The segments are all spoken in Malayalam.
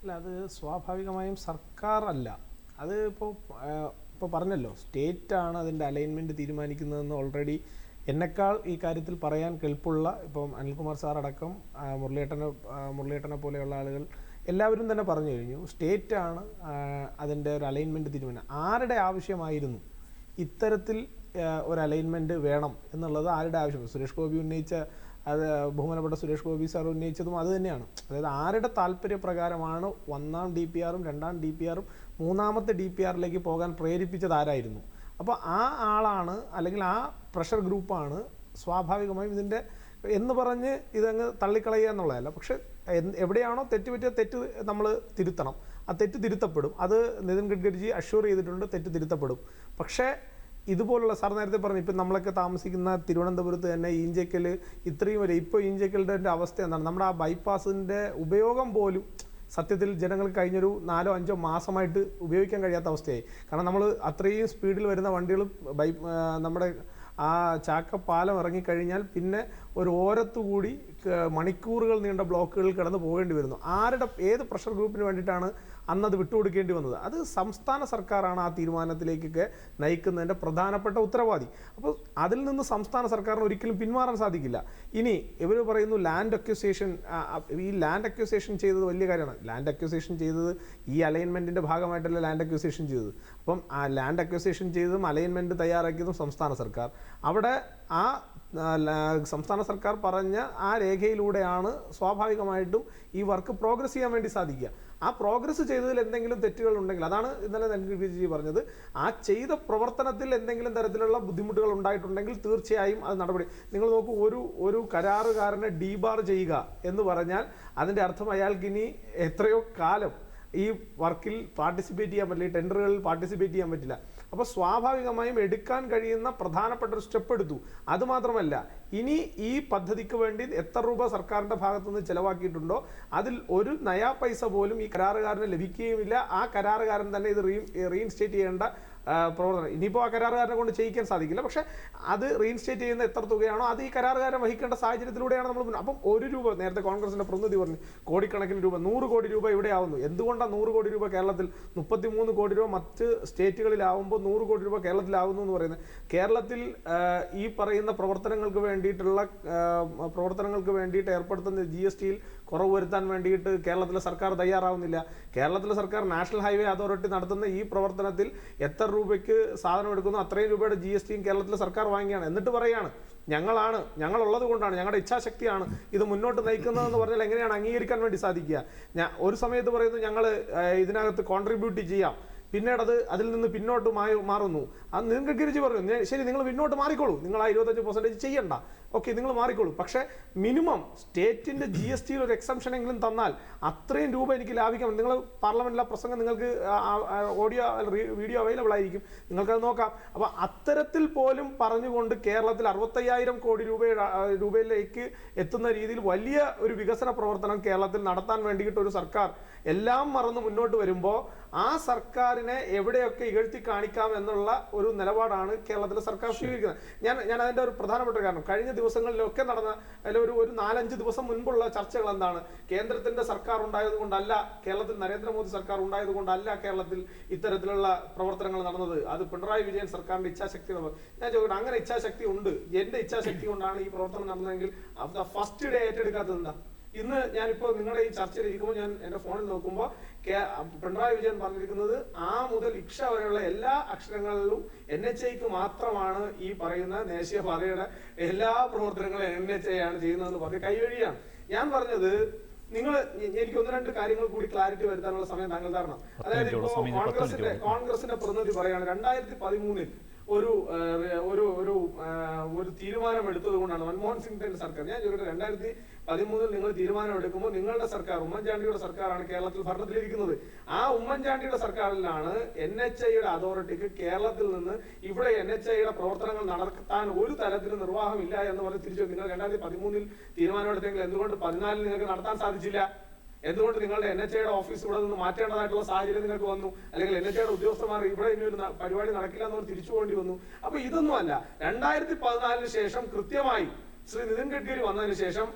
അല്ല അത് സ്വാഭാവികമായും സർക്കാർ അല്ല. അത് ഇപ്പോൾ ഇപ്പോൾ പറഞ്ഞല്ലോ സ്റ്റേറ്റ് ആണ് അതിന്റെ അലൈൻമെന്റ് തീരുമാനിക്കുന്നതെന്ന് ഓൾറെഡി എന്നെക്കാൾ ഈ കാര്യത്തിൽ പറയാൻ കെൽപ്പുള്ള ഇപ്പം അനിൽകുമാർ സാർ അടക്കം മുരളിയേട്ടനെ മുരളിയേട്ടനെ പോലെയുള്ള ആളുകൾ എല്ലാവരും തന്നെ പറഞ്ഞു കഴിഞ്ഞു സ്റ്റേറ്റ് ആണ് അതിന്റെ ഒരു അലൈൻമെന്റ് തീരുമാനം. ആരുടെ ആവശ്യമായിരുന്നു? ഇത്തരത്തിൽ ഒരു അലൈൻമെന്റ് വേണം എന്നുള്ളത് ആരുടെ ആവശ്യം? സുരേഷ് ഗോപി ഉന്നയിച്ച അത് ബഹുമാനപ്പെട്ട സുരേഷ് ഗോപി സാർ ഉന്നയിച്ചതും അത് തന്നെയാണ്. അതായത് ആരുടെ താല്പര്യപ്രകാരമാണ് ഒന്നാം ഡി പി ആറും രണ്ടാം ഡി പി ആറും മൂന്നാമത്തെ ഡി പി ആറിലേക്ക് പോകാൻ പ്രേരിപ്പിച്ചത് ആരായിരുന്നു? അപ്പോൾ ആ ആളാണ് അല്ലെങ്കിൽ ആ പ്രഷർ ഗ്രൂപ്പാണ് സ്വാഭാവികമായും ഇതിന്റെ എന്ന് പറഞ്ഞ് ഇതങ്ങ് തള്ളിക്കളയുക എന്നുള്ളതല്ല. പക്ഷെ എവിടെയാണോ തെറ്റ് പറ്റിയ തെറ്റ് നമ്മൾ തിരുത്തണം. ആ തെറ്റ് തിരുത്തപ്പെടും. അത് നിതിൻ ഗഡ്കരിജി അഷ്യൂർ ചെയ്തിട്ടുണ്ട് തെറ്റ് തിരുത്തപ്പെടും. പക്ഷേ ഇതുപോലുള്ള സാർ നേരത്തെ പറഞ്ഞു ഇപ്പം നമ്മളൊക്കെ താമസിക്കുന്ന തിരുവനന്തപുരത്ത് തന്നെ ഈഞ്ചക്കൽ ഇത്രയും വരെ ഇപ്പോൾ ഈഞ്ചക്കലിന്റെ അവസ്ഥ എന്താണ്? നമ്മുടെ ആ ബൈപ്പാസിന്റെ ഉപയോഗം പോലും സത്യത്തിൽ ജനങ്ങൾ കഴിഞ്ഞൊരു നാലോ അഞ്ചോ മാസമായിട്ട് ഉപയോഗിക്കാൻ കഴിയാത്ത അവസ്ഥയായി. കാരണം നമ്മൾ അത്രയും സ്പീഡിൽ വരുന്ന വണ്ടികൾ ബൈ നമ്മുടെ ആ ചാക്കപ്പാലം ഇറങ്ങിക്കഴിഞ്ഞാൽ പിന്നെ ഒരു ഓരത്തുകൂടി കൂടി മണിക്കൂറുകൾ നീണ്ട ബ്ലോക്കുകളിൽ കടന്നു പോകേണ്ടി വരുന്നു. ആരുടെ ഏത് പ്രഷർ ഗ്രൂപ്പിന് വേണ്ടിയിട്ടാണ് അന്നത് വിട്ടുകൊടുക്കേണ്ടി വന്നത്? അത് സംസ്ഥാന സർക്കാരാണ് ആ തീരുമാനത്തിലേക്കൊക്കെ നയിക്കുന്നതിന്റെ പ്രധാനപ്പെട്ട ഉത്തരവാദി. അപ്പോൾ അതിൽ നിന്ന് സംസ്ഥാന സർക്കാരിന് ഒരിക്കലും പിന്മാറാൻ സാധിക്കില്ല. ഇനി ഇവർ പറയുന്നു ലാൻഡ് അക്യൂസേഷൻ ഈ ലാൻഡ് അക്യൂസേഷൻ ചെയ്തത് വലിയ കാര്യമാണ്. ലാൻഡ് അക്യൂസേഷൻ ചെയ്തത് ഈ അലൈൻമെന്റിന്റെ ഭാഗമായിട്ടല്ല ലാൻഡ് അക്യൂസേഷൻ ചെയ്തത്? അപ്പം ആ ലാൻഡ് അക്യൂസേഷൻ ചെയ്തതും അലൈൻമെന്റ് തയ്യാറാക്കിയതും സംസ്ഥാന സർക്കാർ. അവിടെ ആ സംസ്ഥാന സർക്കാർ പറഞ്ഞ ആ രേഖയിലൂടെയാണ് സ്വാഭാവികമായിട്ടും ഈ വർക്ക് പ്രോഗ്രസ് ചെയ്യാൻ വേണ്ടി സാധിക്കുക. ആ പ്രോഗ്രസ് ചെയ്തതിൽ എന്തെങ്കിലും തെറ്റുകൾ ഉണ്ടെങ്കിൽ അതാണ് ഇന്നലെ നെൽജി പറഞ്ഞത് ആ ചെയ്ത പ്രവർത്തനത്തിൽ എന്തെങ്കിലും തരത്തിലുള്ള ബുദ്ധിമുട്ടുകൾ ഉണ്ടായിട്ടുണ്ടെങ്കിൽ തീർച്ചയായും അത് നടപടി. നിങ്ങൾ നോക്കൂ ഒരു ഒരു കരാറുകാരനെ ഡീബാർ ചെയ്യുക എന്ന് പറഞ്ഞാൽ അതിന്റെ അർത്ഥം അയാൾക്കിനി എത്രയോ കാലം ഈ വർക്കിൽ പാർട്ടിസിപ്പേറ്റ് ചെയ്യാൻ പറ്റില്ല ഈ ടെൻഡറുകളിൽ പാർട്ടിസിപ്പേറ്റ് ചെയ്യാൻ പറ്റില്ല. അപ്പോൾ സ്വാഭാവികമായും എടുക്കാൻ കഴിയുന്ന പ്രധാനപ്പെട്ട ഒരു സ്റ്റെപ്പ് എടുത്തു. അതുമാത്രമല്ല ഇനി ഈ പദ്ധതിക്ക് വേണ്ടി എത്ര രൂപ സർക്കാരിന്റെ ഭാഗത്തുനിന്ന് ചിലവാക്കിയിട്ടുണ്ടോ അതിൽ ഒരു നയാ പൈസ പോലും ഈ കരാറുകാരന് ലഭിക്കുകയുമില്ല. ആ കരാറുകാരൻ തന്നെ ഇത് റീ റീഇൻസ്റ്റേറ്റ് ചെയ്യേണ്ട പ്രവർത്തനം. ഇനിയിപ്പോൾ ആ കരാറുകാരനെ കൊണ്ട് ചെയ്യിക്കാൻ സാധിക്കില്ല. പക്ഷേ അത് റീഇൻസ്റ്റേറ്റ് ചെയ്യുന്ന എത്ര തുകയാണോ അത് ഈ കരാറുകാരൻ വഹിക്കേണ്ട സാഹചര്യത്തിലൂടെയാണ് നമ്മൾ അപ്പം ഒരു രൂപ നേരത്തെ കോൺഗ്രസിന്റെ പ്രതിനിധി പറഞ്ഞു കോടിക്കണക്കിന് രൂപ നൂറ് കോടി രൂപ ഇവിടെ ആവുന്നു. എന്തുകൊണ്ടാണ് നൂറ് കോടി രൂപ കേരളത്തിൽ മുപ്പത്തിമൂന്ന് കോടി രൂപ മറ്റ് സ്റ്റേറ്റുകളിലാവുമ്പോൾ നൂറ് കോടി രൂപ കേരളത്തിലാവുന്നു എന്ന് പറയുന്നത്? കേരളത്തിൽ ഈ പറയുന്ന പ്രവർത്തനങ്ങൾക്ക് വേണ്ടിയിട്ടുള്ള പ്രവർത്തനങ്ങൾക്ക് വേണ്ടിയിട്ട് ഏർപ്പെടുത്തുന്ന ജി എസ് ടിയിൽ കുറവ് വരുത്താൻ വേണ്ടിയിട്ട് കേരളത്തിലെ സർക്കാർ തയ്യാറാവുന്നില്ല. കേരളത്തിലെ സർക്കാർ നാഷണൽ ഹൈവേ അതോറിറ്റി നടത്തുന്ന ഈ പ്രവർത്തനത്തിൽ എത്ര രൂപയ്ക്ക് സാധനം എടുക്കുന്നു. അത്രയും രൂപയുടെ ജി എസ് ടിയും കേരളത്തിലെ സർക്കാർ വാങ്ങിയാണ്. എന്നിട്ട് പറയാണ് ഞങ്ങളാണ് ഞങ്ങളുള്ളത് കൊണ്ടാണ് ഞങ്ങളുടെ ഇച്ഛാശക്തിയാണ് ഇത് മുന്നോട്ട് നയിക്കുന്നതെന്ന് പറഞ്ഞാൽ എങ്ങനെയാണ് അംഗീകരിക്കാൻ വേണ്ടി സാധിക്കുക? ഞാൻ ഒരു സമയത്ത് പറയുന്നു ഞങ്ങൾ ഇതിനകത്ത് കോൺട്രിബ്യൂട്ട് ചെയ്യാം. പിന്നീട് അത് അതിൽ നിന്ന് പിന്നോട്ട് മാറുന്നു. അത് നിങ്ങൾക്ക് ഗിരിജി പറഞ്ഞു ശരി നിങ്ങൾ പിന്നോട്ട് മാറിക്കോളൂ. നിങ്ങൾ ആ ഇരുപത്തഞ്ച് പെർസെന്റേജ് ചെയ്യണ്ട. ഓക്കെ നിങ്ങൾ മാറിക്കോളൂ. പക്ഷേ മിനിമം സ്റ്റേറ്റിന്റെ ജി എസ് ടിയിൽ ഒരു എക്സംഷൻ എങ്കിലും തന്നാൽ അത്രയും രൂപ എനിക്ക് ലാഭിക്കാം നിങ്ങൾ പാർലമെന്റിലെ പ്രസംഗം നിങ്ങൾക്ക് ഓഡിയോ വീഡിയോ അവൈലബിൾ ആയിരിക്കും. നിങ്ങൾക്കത് നോക്കാം. അപ്പോൾ അത്തരത്തിൽ പോലും പറഞ്ഞുകൊണ്ട് കേരളത്തിൽ അറുപത്തയ്യായിരം കോടി രൂപയുടെ രൂപയിലേക്ക് എത്തുന്ന രീതിയിൽ വലിയ ഒരു വികസന പ്രവർത്തനം കേരളത്തിൽ നടത്താൻ വേണ്ടിയിട്ട് ഒരു സർക്കാർ എല്ലാം മറന്ന് മുന്നോട്ട് വരുമ്പോൾ ആ സർക്കാരിനെ എവിടെയൊക്കെ ഇകഴ്ത്തി കാണിക്കാം എന്നുള്ള ഒരു നിലപാടാണ് കേരളത്തിലെ സർക്കാർ സ്വീകരിക്കുന്നത്. ഞാൻ ഞാൻ അതിന്റെ ഒരു പ്രധാനപ്പെട്ട കാരണം. കഴിഞ്ഞ ദിവസങ്ങളിലൊക്കെ നടന്ന അല്ലെങ്കിൽ ഒരു ഒരു നാലഞ്ച് ദിവസം മുൻപുള്ള ചർച്ചകൾ എന്താണ്? കേന്ദ്രത്തിന്റെ സർക്കാർ ഉണ്ടായതുകൊണ്ടല്ല കേരളത്തിൽ നരേന്ദ്രമോദി സർക്കാർ ഉണ്ടായതുകൊണ്ടല്ല കേരളത്തിൽ ഇത്തരത്തിലുള്ള പ്രവർത്തനങ്ങൾ നടന്നത്. അത് പിണറായി വിജയൻ സർക്കാരിന്റെ ഇച്ഛാശക്തി ഞാൻ ചോദിക്കുന്നത് അങ്ങനെ ഇച്ഛാശക്തി ഉണ്ട്. എന്റെ ഇച്ഛാശക്തി കൊണ്ടാണ് ഈ പ്രവർത്തനം നടന്നതെങ്കിൽ ഫസ്റ്റ് ഡേ ഏറ്റെടുക്കാത്തത് എന്താ? ഇന്ന് ഞാനിപ്പോ നിങ്ങളുടെ ഈ ചർച്ചയിൽ ഇരിക്കുമ്പോൾ ഞാൻ എന്റെ ഫോണിൽ നോക്കുമ്പോൾ പിണറായി വിജയൻ പറഞ്ഞിരിക്കുന്നത് ആ മുതൽ ഇക്ഷ വരെയുള്ള എല്ലാ അക്ഷരങ്ങളിലും എൻ എച്ച് ഐക്ക് മാത്രമാണ് ഈ പറയുന്ന ദേശീയ ദേശീയപാതയുടെ എല്ലാ പ്രവർത്തനങ്ങളും എൻ എച്ച് ഐ ആണ് ചെയ്യുന്നതെന്ന് പറഞ്ഞ് കൈവഴിയാണ്. ഞാൻ പറഞ്ഞത് നിങ്ങൾ എനിക്ക് ഒന്ന് രണ്ട് കാര്യങ്ങൾ കൂടി ക്ലാരിറ്റി വരുത്താനുള്ള സമയം താങ്കൾ തരണം. അതായത് ഇപ്പോൾ കോൺഗ്രസിന്റെ കോൺഗ്രസിന്റെ പ്രതിനിധി പറയാണ് രണ്ടായിരത്തി പതിമൂന്നിൽ ഒരു ഒരു ഒരു ഒരു തീരുമാനം എടുത്തത് കൊണ്ടാണ് മൻമോഹൻ സിംഗിന്റെ സർക്കാർ. ഞാൻ ചോദിക്കട്ടെ രണ്ടായിരത്തി പതിമൂന്നിൽ നിങ്ങൾ തീരുമാനം എടുക്കുമ്പോൾ നിങ്ങളുടെ സർക്കാർ ഉമ്മൻചാണ്ടിയുടെ സർക്കാരാണ് കേരളത്തിൽ ഭരണത്തിലിരിക്കുന്നത്. ആ ഉമ്മൻചാണ്ടിയുടെ സർക്കാരിലാണ് എൻ എച്ച് ഐയുടെ അതോറിറ്റിക്ക് കേരളത്തിൽ നിന്ന് ഇവിടെ എൻ എച്ച് ഐയുടെ പ്രവർത്തനങ്ങൾ നടത്താൻ ഒരു തരത്തിലും നിർവാഹമില്ല എന്ന് പറഞ്ഞ് തിരിച്ചു നിങ്ങൾ രണ്ടായിരത്തി പതിമൂന്നിൽ തീരുമാനമെടുത്തെങ്കിൽ എന്തുകൊണ്ട് പതിനാലിൽ നിങ്ങൾക്ക് നടത്താൻ സാധിച്ചില്ല? എന്തുകൊണ്ട് നിങ്ങളുടെ എൻ എച്ച് ഐയുടെ ഓഫീസ് ഇവിടെ നിന്ന് മാറ്റേണ്ടതായിട്ടുള്ള സാഹചര്യം നിങ്ങൾക്ക് വന്നു? അല്ലെങ്കിൽ എൻ എച്ച് ഐയുടെ ഉദ്യോഗസ്ഥന്മാർ ഇവിടെ ഇനി ഒരു പരിപാടി നടക്കില്ല എന്ന് പറഞ്ഞ് തിരിച്ചു പോകേണ്ടി വന്നു? അപ്പൊ ഇതൊന്നും അല്ല രണ്ടായിരത്തി പതിനാലിന് ശേഷം കൃത്യമായി ശ്രീ നിതിൻ ഗഡ്കരി വന്നതിന് ശേഷം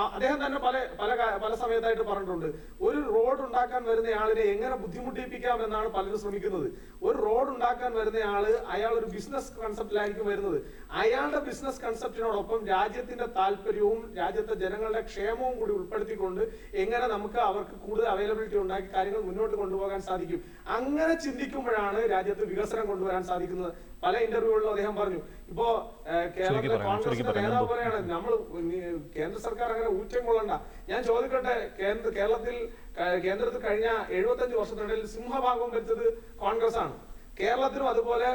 അദ്ദേഹം തന്നെ പല പല പല സമയത്തായിട്ട് പറഞ്ഞിട്ടുണ്ട്. ഒരു റോഡ് ഉണ്ടാക്കാൻ വരുന്ന ആളിനെ എങ്ങനെ ബുദ്ധിമുട്ടിപ്പിക്കാം എന്നാണ് പലരും ശ്രമിക്കുന്നത്. ഒരു റോഡ് ഉണ്ടാക്കാൻ വരുന്ന ആൾ അയാൾ ഒരു ബിസിനസ് കൺസെപ്റ്റിലായിരിക്കും വരുന്നത്. അയാളുടെ ബിസിനസ് കൺസെപ്റ്റിനോടൊപ്പം രാജ്യത്തിന്റെ താല്പര്യവും രാജ്യത്തെ ജനങ്ങളുടെ ക്ഷേമവും കൂടി ഉൾപ്പെടുത്തിക്കൊണ്ട് എങ്ങനെ നമുക്ക് അവർക്ക് കൂടുതൽ അവൈലബിലിറ്റി ഉണ്ടാക്കി കാര്യങ്ങൾ മുന്നോട്ട് കൊണ്ടുപോകാൻ സാധിക്കും. അങ്ങനെ ചിന്തിക്കുമ്പോഴാണ് രാജ്യത്ത് വികസനം കൊണ്ടുവരാൻ സാധിക്കുന്നത്. പല ഇന്റർവ്യൂകളിലും അദ്ദേഹം പറഞ്ഞു ഇപ്പോ കേരളത്തിലെ പറയാം, കോൺഗ്രസിന്റെ നേതാവ് പറയാണ് നമ്മൾ കേന്ദ്ര സർക്കാർ അങ്ങനെ ഊറ്റം കൊള്ളണ്ട. ഞാൻ ചോദിക്കട്ടെ കേന്ദ്ര കേരളത്തിൽ കേന്ദ്രത്തിൽ കഴിഞ്ഞ എഴുപത്തഞ്ച് വർഷത്തിനിടയിൽ സിംഹഭാഗം ഭരിച്ചത് കോൺഗ്രസ് ആണ് കേരളത്തിലും അതുപോലെ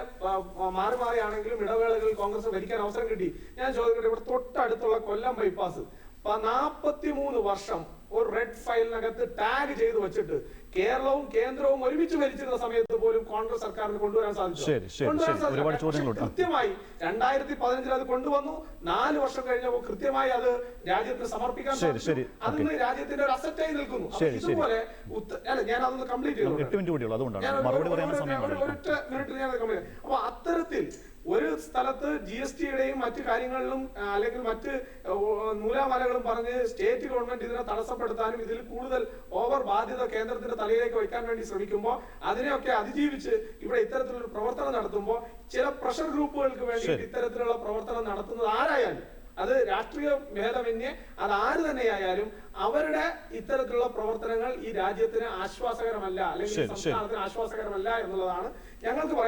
മാറി മാറിയാണെങ്കിലും ഇടവേളകളിൽ കോൺഗ്രസ് ഭരിക്കാൻ അവസരം കിട്ടി. ഞാൻ ചോദിക്കട്ടെ ഇവിടെ തൊട്ടടുത്തുള്ള കൊല്ലം ബൈപ്പാസ് നാപ്പത്തി മൂന്ന് വർഷം ഒരു റെഡ് ഫയലിനകത്ത് ടാഗ് ചെയ്ത് വെച്ചിട്ട് കേരളവും കേന്ദ്രവും ഒരുമിച്ച് ഭരിച്ചിരുന്ന സമയത്ത് പോലും കോൺഗ്രസ് സർക്കാരിന് കൊണ്ടുവരാൻ സാധിച്ചു. കൃത്യമായി രണ്ടായിരത്തി പതിനഞ്ചിൽ അത് കൊണ്ടുവന്നു. നാല് വർഷം കഴിഞ്ഞപ്പോൾ കൃത്യമായി അത് രാജ്യത്തിന് സമർപ്പിക്കാൻ അതിന് രാജ്യത്തിന്റെ ഒരു അസറ്റായി നിൽക്കുന്നു. ഇതുപോലെ അല്ല ഞാൻ അതൊന്ന് കംപ്ലീറ്റ് ചെയ്തു എട്ട് മിനിറ്റ് കൂടിയുള്ളൂ അതുകൊണ്ടാണ് ഞാൻ മറുപടി പറയാൻ സമയം ഞാൻ കംപ്ലീറ്റ് അപ്പൊ അത്തരത്തിൽ ഒരു സ്ഥലത്ത് ജി എസ് ടിയുടെയും മറ്റു കാര്യങ്ങളിലും അല്ലെങ്കിൽ മറ്റ് നൂലാമാലകളും പറഞ്ഞ് സ്റ്റേറ്റ് ഗവൺമെന്റ് ഇതിനെ തടസ്സപ്പെടുത്താനും ഇതിൽ കൂടുതൽ ഓവർ ബാധ്യത കേന്ദ്രത്തിന്റെ തലയിലേക്ക് വയ്ക്കാൻ വേണ്ടി ശ്രമിക്കുമ്പോൾ അതിനെയൊക്കെ അതിജീവിച്ച് ഇവിടെ ഇത്തരത്തിലൊരു പ്രവർത്തനം നടത്തുമ്പോൾ ചില പ്രഷർ ഗ്രൂപ്പുകൾക്ക് വേണ്ടി. ഇത്തരത്തിലുള്ള പ്രവർത്തനം നടത്തുന്നത് ആരായാലും അത് രാഷ്ട്രീയ ഭേദമന്യേ അത് ആര് തന്നെയായാലും അവരുടെ ഇത്തരത്തിലുള്ള പ്രവർത്തനങ്ങൾ ഈ രാജ്യത്തിന് ആശ്വാസകരമല്ല അല്ലെങ്കിൽ. സംസ്ഥാനത്തിന് ആശ്വാസകരമല്ല എന്നുള്ളതാണ് ഞങ്ങൾക്ക് പറയാൻ